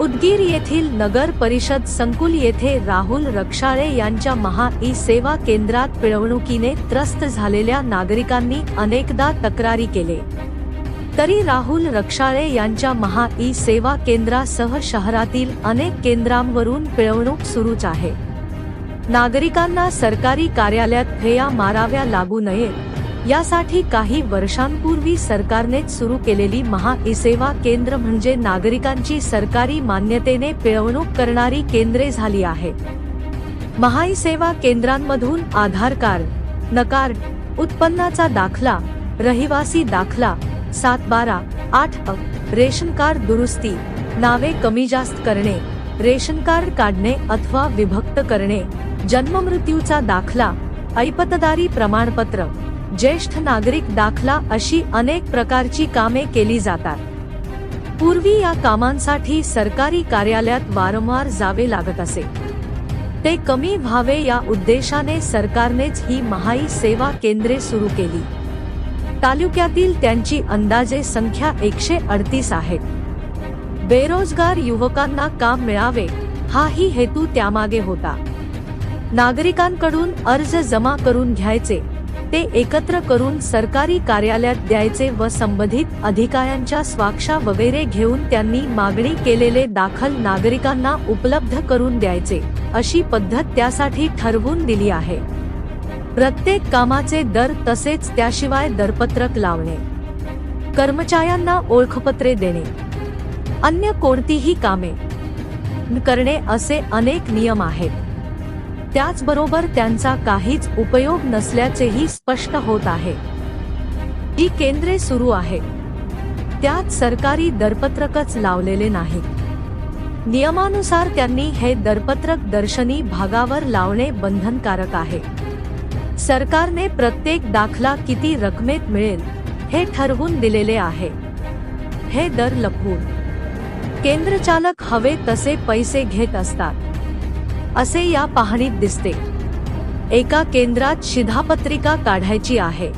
उदगीर येथील नगर परिषद संकुल येथे राहुल रक्षाळे यांच्या महा ई सेवा केंद्रात पिळवणुकीने त्रस्त झालेल्या नागरिकांनी अनेकदा तक्रारी केले. तरी राहुल रक्षाळे यांच्या महा ई सेवा केंद्रासह शहरातील अनेक केंद्रांवरून पिळवणूक सुरूच आहे. नागरिकांना सरकारी कार्यालयात फेया माराव्या लागू नयेत. यासाठी काही वर्षांपूर्वी सरकारनेच सुरू केलेली महा ई सेवा केंद्र म्हणजे नागरिकांची सरकारी मान्यतेने पिळवणूक करणारी केंद्रे झाली आहेत महा ई सेवा केंद्रांमधून आधार कार्ड नकार उत्पन्नाचा दाखला रहिवासी दाखला सात बारा आठ रेशन कार्ड दुरुस्ती नावे कमी जास्त करणे रेशन कार्ड काढणे अथवा विभक्त करणे जन्ममृत्यूचा दाखला ऐपतदारी प्रमाणपत्र ज्येष्ठ नागरिक दाखला अशी अनेक प्रकारची कामे केली जातात. पूर्वी या कामांसाठी सरकारी कार्यालयात वारंवार जावे लागत असे. ते कमी व्हावे या उद्देशाने सरकारनेच ही महाई सेवा केंद्रे सुरू केली. तालुक्यातील त्यांची अंदाजे संख्या एकशे अडतीस आहेत बेरोजगार युवकांना काम मिळावे हाही हेतू त्यामागे होता. नागरिकांकडून अर्ज जमा करून घ्यायचे ते एकत्र करून सरकारी कार्यालयात द्यायचे व संबंधित अधिकाऱ्यांच्या स्वाक्षा वगैरे घेऊन त्यांनी मागणी केलेले दाखल नागरिकांना उपलब्ध करून द्यायचे अशी पद्धत त्यासाठी ठरवून दिली आहे. प्रत्येक कामाचे दर तसेच त्याशिवाय दरपत्रक लावणे. कर्मचाऱ्यांना ओळखपत्रे देणे. अन्य कोणतीही कामे करणे असे अनेक नियम आहेत. त्याचबरोबर त्यांचा काहीच उपयोग नसल्याचेही स्पष्ट होत आहे. ही केंद्रे सुरू आहेत. त्यात सरकारी दरपत्रकच लावलेले नाही नियमानुसार त्यांनी हे दरपत्रक दर्शनी भागावर लावणे बंधनकारक आहे. सरकारने प्रत्येक दाखला किती रकमेत मिळेल हे ठरवून दिलेले आहे. हे दर लपवून. केंद्रचालक हवे तसे पैसे घेत असतात. असे या पाहणीत दिसते. एका केंद्रात शिधापत्रिका काढायची आहे.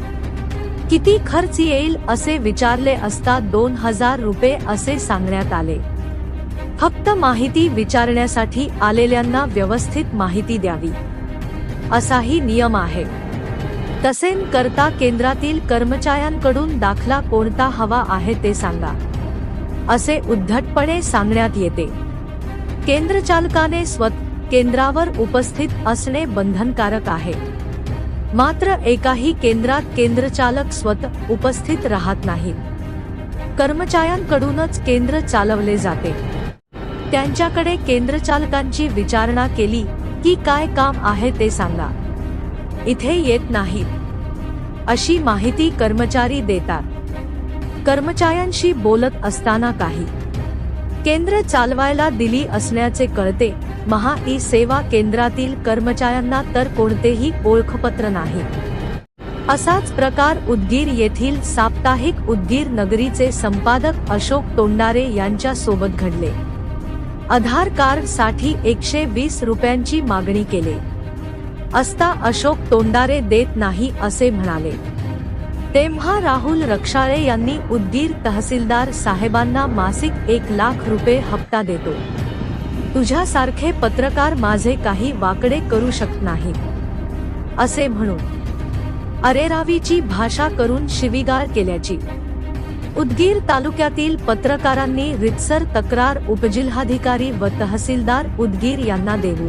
किती खर्च येईल असे विचारले असता दोन हजार रुपये असे सांगण्यात आले. फक्त माहिती विचारण्यासाठी आलेल्यांना व्यवस्थित माहिती द्यावी. असाही नियम आहे. तसे न करता केंद्रातील कर्मचाऱ्यांकडून दाखला कोणता हवा आहे ते सांगा. असे उद्धटपणे सांगण्यात येते. केंद्रचालकाने स्वत केंद्रावर उपस्थित असणे बंधनकारक आहे. मात्र एकाही केंद्रात केंद्रचालक स्वतः उपस्थित राहत नाहीत. कर्मचाऱ्यांकडूनच केंद्र चालवले जाते. त्यांच्याकडे केंद्रचालकांची विचारणा केली की काय काम आहे ते सांगा. इथे येत नाहीत. अशी माहिती कर्मचारी देतात. कर्मचाऱ्यांशी बोलत असताना काही केंद्र चालवायला दिली असल्याचे कळते महा ई सेवा केंद्रातील कर्मचाऱ्यांना तर कोणतेही ओळखपत्र नाही. असाच प्रकार उदगीर येथील साप्ताहिक उदगीर नगरीचे संपादक अशोक तोंडारे यांच्या सोबत घडले. आधार कार्डसाठी एकशे वीस रुपयांची मागणी केली. असता अशोक तोंडारे देत नाही असे म्हणाले. तेव्हा राहुल रक्षाळे यांनी उदगीर तहसीलदार साहेबांना मासिक एक लाख रुपये हप्ता देतो. तुझ्यासारखे पत्रकार माझे काही वाकडे करू शकत नाहीत. असे म्हणून अरेरावीची भाषा करून शिवीगाळ केल्याची. उदगीर तालुक्यातील पत्रकारांनी रितसर तक्रार उपजिल्हाधिकारी व तहसीलदार उदगीर यांना देऊन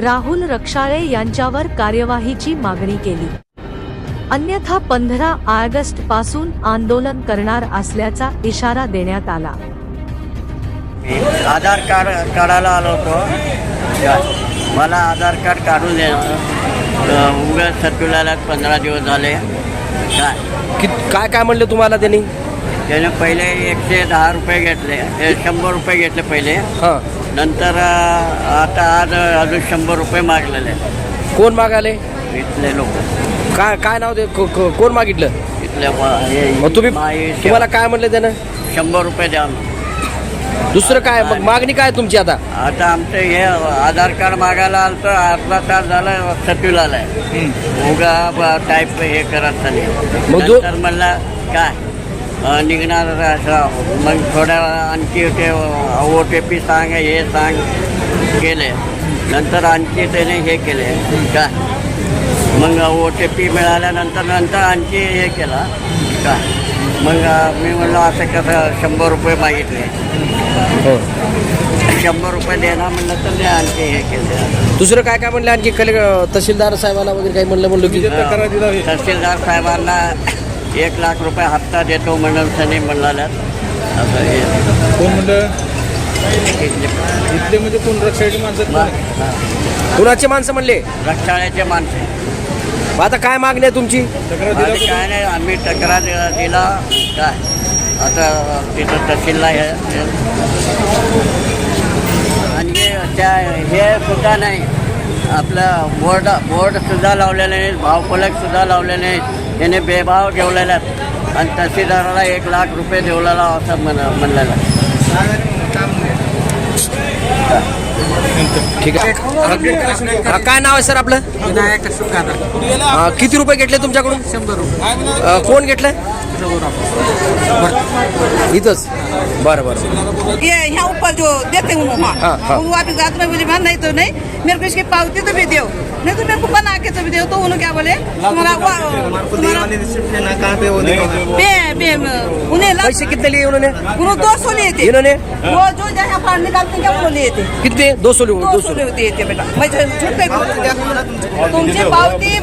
राहुल रक्षाळे यांच्यावर कार्यवाहीची मागणी केली. अन्यथा पंधरा ऑगस्टपासून आंदोलन करणार असल्याचा इशारा देण्यात आला. मी आधार कार्ड काढायला आलो होतो. मला आधार कार्ड काढून दे. उगा सर्क्युलरला पंधरा दिवस झाले. काय? कि काय काय म्हणले तुम्हाला त्यांनी? त्याने पहिले एकशे दहा रुपये घेतले. हे शंभर रुपये घेतले पहिले. हां. नंतर आता आज अजून शंभर रुपये मागलेले. कोण मागाले इथले लोक. काय काय नाव दे को- को- कोण मागितलं? हे- मग तुम्ही. तुम्हाला काय म्हणलं त्यानं? शंभर रुपये द्या दुसरं काय? मग मागणी काय तुमची आता? आता आमचं हे आधार कार्ड मागायला आलं तर अर्धा तास झाला सर्क्युलर आहे उगा ब- टाईप हे करत चालले मग दो- नंतर म्हणला काय? अ, निघणार असं. मग थोड्या आणखी ते ओ टी पी सांग हे सांग. केले. नंतर आणखी त्याने हे केले. का मग ओ टी पी मिळाल्यानंतर नंतर आणखी हे केलं. का? मग मी म्हणलं असं कसं शंभर रुपये मागितले. हो. शंभर रुपये देणार म्हणलं तर ते आणखी हे केले. दुसरं काय काय म्हणलं? आणखी कले तहसीलदार साहेबाला वगैरे काही म्हणलं म्हणलं की तहसीलदार साहेबांना एक लाख रुपये हप्ता देतो म्हणून त्यांनी म्हणाल्यात. असं हे. कोण म्हणलं? इथले- म्हणजे कोण? रक्षाची माणसं? हा. कुणाचे माणसं म्हणले? रक्षाळ्याचे माणसे मग आता काय मागणी आहे तुमची? आणि काय नाही आम्ही तक्रार दिला. दिला. काय? आता तिथं तहसीलला हे हे- आणि त्या हे सुद्धा नाही. आपलं बोर्ड बोर्ड सुद्धा लावलेले नाहीत भावफलक सुद्धा समजलेले नाहीत. त्याने बेभाव ठेवलेला आहेत. आणि तहसीलदाराला एक लाख रुपये देवलेला असं म्हण म्हणलेलं ठीक आहे. हा, काय नाव आहे सर आपलं? हा, किती रुपये घेतले तुमच्याकडून? शंभर रुपये. कोण घेतलंय? इथंच. बरं बरं ये यहाँ ऊपर जो देते हैं वहाँ हाँ। वो वापस रात में बोले मैं नहीं तो नहीं. मेरे को इसकी पावती तो भी दो नहीं तो मेरे को बना के तो भी दो तो उन्होंने क्या बोले? तुम्हारा उन्हें पैसे कितने लिए उन्होंने? उन्होंने दो सौ लिए थे. इन्होंने? वो जो जहाँ फाड़ निकालते हैं वो लिए थे? कितने? दो सौ लिए दो सौ लिए। थे बेटा. मैं हूँ। तुमची पावती